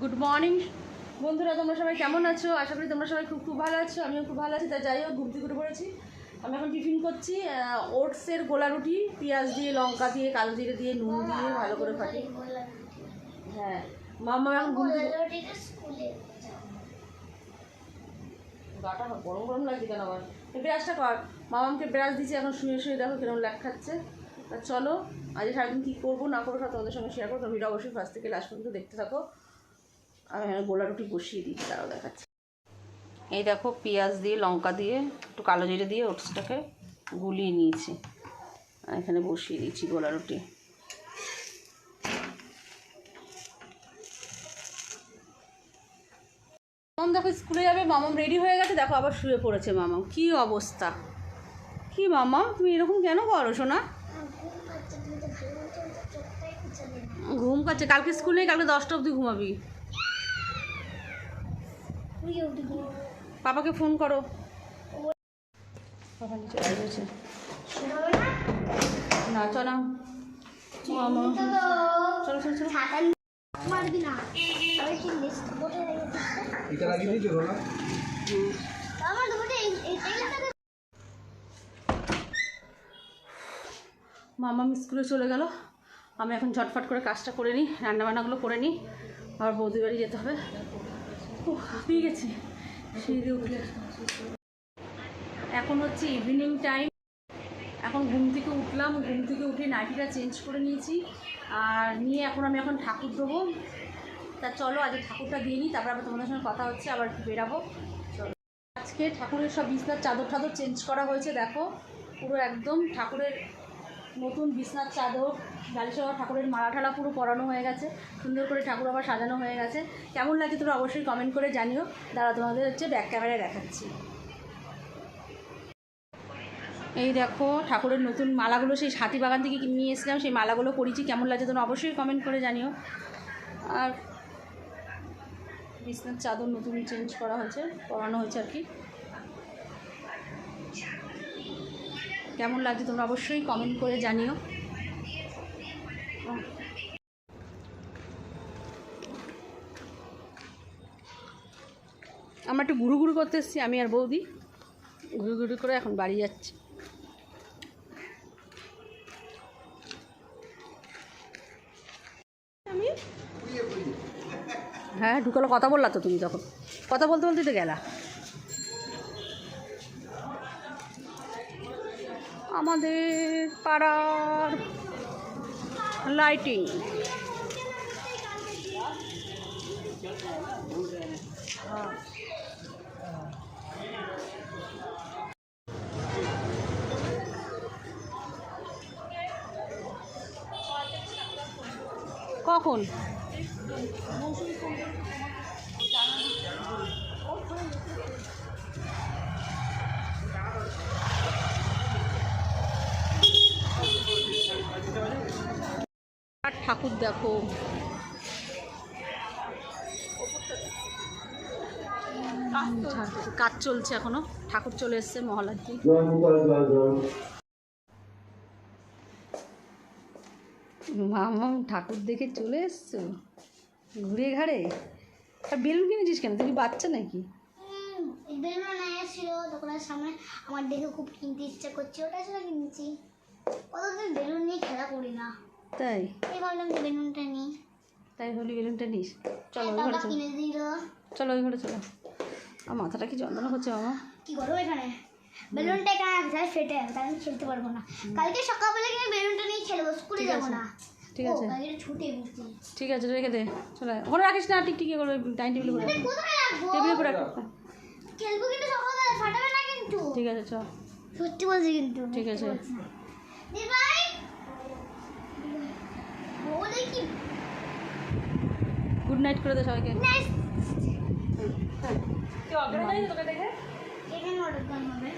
Good morning বন্ধুরা তোমরা সবাই কেমন আছো? আশা করি তোমরা সবাই খুব খুব ভালো আছো আমিও খুব ভালো আছি। তা যাই হোক ঘুম থেকে উঠে পড়েছি। আমি এখন টিফিন করছি ওটসের গোলা রুটি পেঁয়াজ দিয়ে লঙ্কা দিয়ে কালো জিরে দিয়ে নুন দিয়ে ভালো করে ফাটি হ্যাঁ মাম্মা এখন ঘুম গাটা গরম গরম লাগছে কেন এই ব্রাশটা কর। মামামকে ব্রাশ দিয়েছি এখন শুয়ে শুয়ে দেখো কীরকম ল্যাক খাচ্ছে। তা চলো আজ সারাদিন কী করব না করব সব তোমাদের সঙ্গে শেয়ার করো ভিডিও অবশ্যই ফার্স্ট থেকে লাস্ট পর্যন্ত দেখতে থাকো। আমি এখানে গোলা রুটি বসিয়ে দিচ্ছি তারাও দেখাচ্ছি। এই দেখো পেঁয়াজ দিয়ে, লঙ্কা দিয়ে, একটু কালো জিরে দিয়ে ওটসটাকে গুলিয়ে নিয়েছি। আর এখানে বসিয়ে দিচ্ছি গোলা রুটি মামাম দেখো স্কুলে যাবে, মামাম রেডি হয়ে গেছে, দেখো আবার শুয়ে পড়েছে মামাম। কি অবস্থা? কি মামা, তুমি এরকম কেন করো শোনা ঘুম পাচ্ছে, কালকে স্কুল নেই কালকে দশটা অবধি ঘুমাবি। পাপাকে ফোন করো। পাপা নিচে না চল। না মামা। চলো চলো চলো। মারবি না আমি কি লিস্ট বোটে রেখেছি এটা লাগিয়ে দিয়েছ রোলা আমার দুটো এই এই মামা স্কুলে চলে গেল। আমি এখন ঝটফট করে কাজটা করে নিই রান্নাবান্নাগুলো করে নিই। আবার বৌদি বাড়ি যেতে হবে। উঠলে এখন হচ্ছে ইভিনিং টাইম এখন ঘুম থেকে উঠলাম। ঘুম থেকে উঠে নাইটিটা চেঞ্জ করে নিয়েছি। আর নিয়ে এখন আমি এখন ঠাকুর দেবো তা চলো আজকে ঠাকুরটা দিয়ে নিই, তারপর আবার তোমাদের সঙ্গে কথা হচ্ছে, আবার বেরাবো। চলো। আজকে ঠাকুরের সব বিছনার চাদর টাদর চেঞ্জ করা হয়েছে, দেখো। পুরো একদম ঠাকুরের নতুন বিছনার চাদর গালিসহ ঠাকুরের মালা ঠালা পুরো পরানো হয়ে গেছে। সুন্দর করে ঠাকুর আবার সাজানো হয়ে গেছে। কেমন লাগে তোমরা অবশ্যই কমেন্ট করে জানিও। দাঁড়া তোমাদের হচ্ছে ব্যাক ক্যামেরায় দেখাচ্ছি। এই দেখো, ঠাকুরের নতুন মালাগুলো, সেই হাতি বাগান থেকে নিয়ে এসেছিলাম, সেই মালাগুলো পরিছি কেমন লাগছে তোমরা অবশ্যই কমেন্ট করে জানিও। আর বিছনার চাদর নতুন চেঞ্জ করা হয়েছে, পরানো হয়েছে আর কি। কেমন লাগছে তোমরা অবশ্যই কমেন্ট করে জানিও। আমরা একটু গুরু ঘুরু করতে এসেছি, আমি আর বৌদি। ঘুরু ঘুরু করে এখন বাড়ি যাচ্ছি। হ্যাঁ ঢুকালো, কথা বললা তো তুমি তখন। কথা বলতে বলতে তো গেলা। আমাদের পাড়ার লাইটিং কখন? ঠাকুর দেখো। কাজ চলছে এখনও। ঠাকুর চলে এসছে মহলার দিন মামা ঠাকুর দেখে চলে এসছো। ঘুরে ঘাড়ে? আর বেলুন কিনেছিস কেন? তুই বাচ্চা নাকি? বেলুন এসেছিল দোকানের সামনে। আমার দেখে খুব কিনতে ইচ্ছা করছে, ওটা ছিল কিনেছি। কতদিন বেলুন নিয়ে খেলা করি তাই? এই ভাবলাম যে বেলুনটা নিই। তাই হলি বেলুনটা নিস। চলো ওই ঘরে চলো। কিনে চলো ওই ঘরে চলো। আর মাথাটা কি যন্ত্রণা করছে মামা কি করব এখানে? বেলুনটা এখানে আছে ফেটে আছে তাই আমি খেলতে পারব না। কালকে সকালবেলা কিন্তু বেলুনটা নিয়ে খেলব স্কুলে ঠিক যাব আছে, না। ঠিক আছে। কালকে ছুটি বুঝছি ঠিক আছে রেখে দে। চলে। ওখানে রাখিস না টিক টিকে করবে টাইম টেবিলে করে। কোথায় টেবিলে করে খেলব কিন্তু সকালবেলা ফাটাবে না কিন্তু। ঠিক আছে চল সত্যি বলছি কিন্তু ঠিক আছে। দিদি ভাই ও দেখি গুড নাইট করে দে সবাইকে নাইস কেউ অজ্ঞান হয়ে তোকে দেখে এখানে অর্ডার দাম হবে